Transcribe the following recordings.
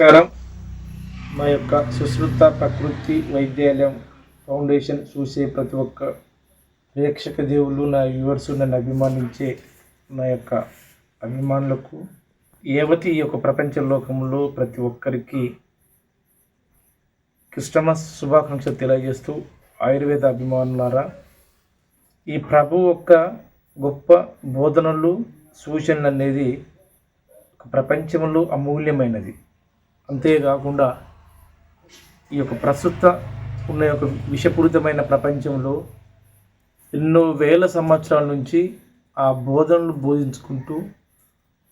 నమస్కారం. మా యొక్క సుశ్రుత ప్రకృతి వైద్యాలయం ఫౌండేషన్ చూసే ప్రతి ఒక్క ప్రేక్షక దేవుళ్ళు నా వ్యూవర్స్ నన్ను అభిమానించే నా యొక్క అభిమానులకు ఏవతి ఈ యొక్క ప్రపంచ లోకంలో ప్రతి ఒక్కరికి క్రిస్టమస్ శుభాకాంక్షలు తెలియజేస్తూ ఆయుర్వేద అభిమానులారా ఈ ప్రభు యొక్క గొప్ప బోధనలు సూచనలు అనేది ప్రపంచంలో అమూల్యమైనది. అంతేకాకుండా ఈ యొక్క ప్రస్తుత ఉన్న యొక్క విషపూరితమైన ప్రపంచంలో ఎన్నో వేల సంవత్సరాల నుంచి ఆ బోధనలు బోధించుకుంటూ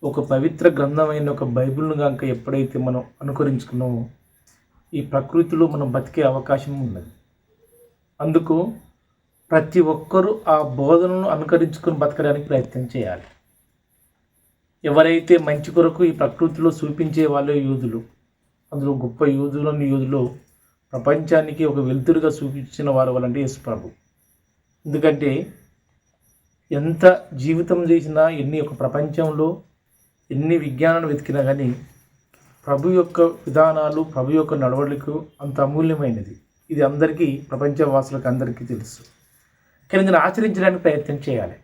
ఒక పవిత్ర గ్రంథమైన ఒక బైబిల్ను కనుక ఎప్పుడైతే మనం అనుకరించుకున్నామో ఈ ప్రకృతిలో మనం బతికే అవకాశం ఉన్నది. అందుకు ప్రతి ఒక్కరూ ఆ బోధనను అనుకరించుకొని బతకడానికి ప్రయత్నం చేయాలి. ఎవరైతే మంచి కొరకు ఈ ప్రకృతిలో చూపించే వాళ్ళే యూదులు అందులో గొప్ప యూదులను యూదులు ప్రపంచానికి ఒక వెలుతురుగా చూపించిన వారు వాళ్ళంటే యేసు ప్రభు. ఎందుకంటే ఎంత జీవితం చేసినా ఎన్ని ఒక ప్రపంచంలో ఎన్ని విజ్ఞానాలు వెతికినా కానీ ప్రభు యొక్క విధానాలు ప్రభు యొక్క నడవడికు అంత అమూల్యమైనది. ఇది అందరికీ ప్రపంచవాసులకు అందరికీ తెలుసు. కానీ దీన్ని ఆచరించడానికి ప్రయత్నం చేయాలి.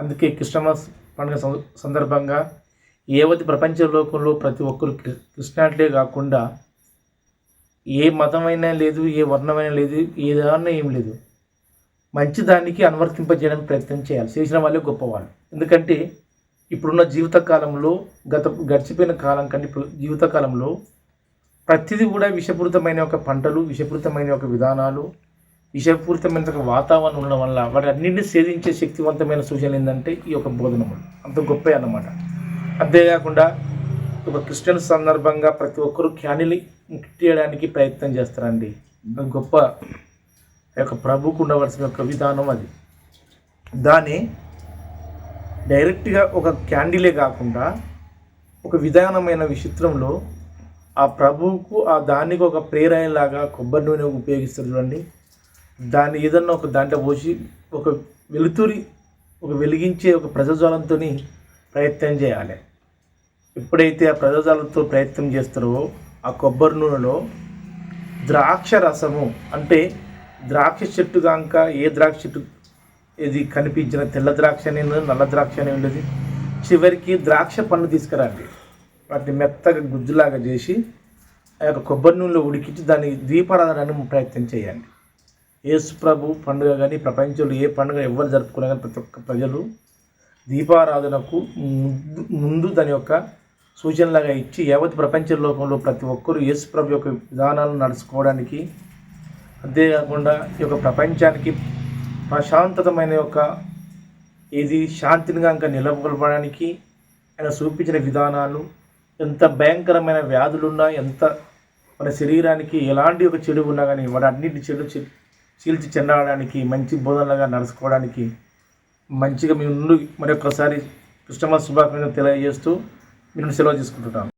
అందుకే క్రిస్టమస్ పండుగ సందర్భంగా ఏవతి ప్రపంచ లోకంలో ప్రతి ఒక్కరు క్రి- కాకుండా ఏ మతమైనా లేదు ఏ వర్ణమైనా లేదు ఏదైనా ఏం లేదు. మంచి దానికి అనువర్తింపజేయడానికి ప్రయత్నం చేయాలి. చేసిన వాళ్ళే గొప్పవాళ్ళు. ఎందుకంటే ఇప్పుడున్న జీవితకాలంలో గత గడిచిపోయిన కాలం కంటే ఇప్పుడు జీవితకాలంలో ప్రతిదీ కూడా విషపూరితమైన ఒక పంటలు విషపూరితమైన ఒక విధానాలు విషపూరితమైన ఒక వాతావరణం ఉండడం వల్ల వాటి అన్నింటినీ సేధించే శక్తివంతమైన సూచనలు ఏంటంటే ఈ యొక్క బోధనములు. అంత గొప్ప అన్నమాట. అంతేకాకుండా ఒక క్రిస్టియన్ సందర్భంగా ప్రతి ఒక్కరూ క్యానిలి చేయడానికి ప్రయత్నం చేస్తారండి. గొప్ప యొక్క ప్రభుకు ఉండవలసిన యొక్క విధానం అది. దాన్ని డైరెక్ట్గా ఒక క్యాండిలే కాకుండా ఒక విధానమైన విచిత్రంలో ఆ ప్రభువుకు ఆ దానికి ఒక ప్రేరణలాగా కొబ్బరి నూనె ఉపయోగిస్తారు చూడండి. దాన్ని ఏదన్నా ఒక దాంట్లో పోసి ఒక వెలుతురి ఒక వెలిగించే ఒక ప్రజాజ్వాలంతో ప్రయత్నం చేయాలి. ఎప్పుడైతే ఆ ప్రజాజాలంతో ప్రయత్నం చేస్తారో ఆ కొబ్బరి నూనెలో ద్రాక్ష రసము అంటే ద్రాక్ష చెట్టు కాక ఏ ద్రాక్ష చెట్టు ఇది కనిపించిన తెల్ల ద్రాక్ష అని నల్ల ద్రాక్ష అని ఉండదు చివరికి ద్రాక్ష పండు తీసుకురండి. వాటిని మెత్తగా గుజ్జులాగా చేసి ఆ యొక్క కొబ్బరి నూనెలో ఉడికించి దాన్ని దీపారాధనని ప్రయత్నం చేయండి. యేసు ప్రభు పండుగ కానీ ప్రపంచంలో ఏ పండుగ ఎవరు జరుపుకున్నా కానీ ప్రతి ఒక్క ప్రజలు దీపారాధనకు ముందు ముందు దాని యొక్క సూచనలాగా ఇచ్చి యావత్ ప్రపంచ లోకంలో ప్రతి ఒక్కరూ యేసు ప్రభు యొక్క విధానాలను నడుచుకోవడానికి అంతేకాకుండా ఈ యొక్క ప్రపంచానికి ప్రశాంతతమైన యొక్క ఇది శాంతినిగా ఇంకా నిలబడడానికి ఆయన చూపించిన విధానాలు ఎంత భయంకరమైన వ్యాధులున్నా ఎంత మన శరీరానికి ఎలాంటి ఒక చెడు ఉన్నా కానీ వాటి అన్నింటి చెడు చీల్చి చెందడానికి మంచి బోధనలుగా నడుచుకోవడానికి మంచిగా మీ నుండి మరొకసారి కస్టమర్ శుభాకాంక్షలు తెలియజేస్తూ మీరు సెలవు తీసుకుంటున్నాను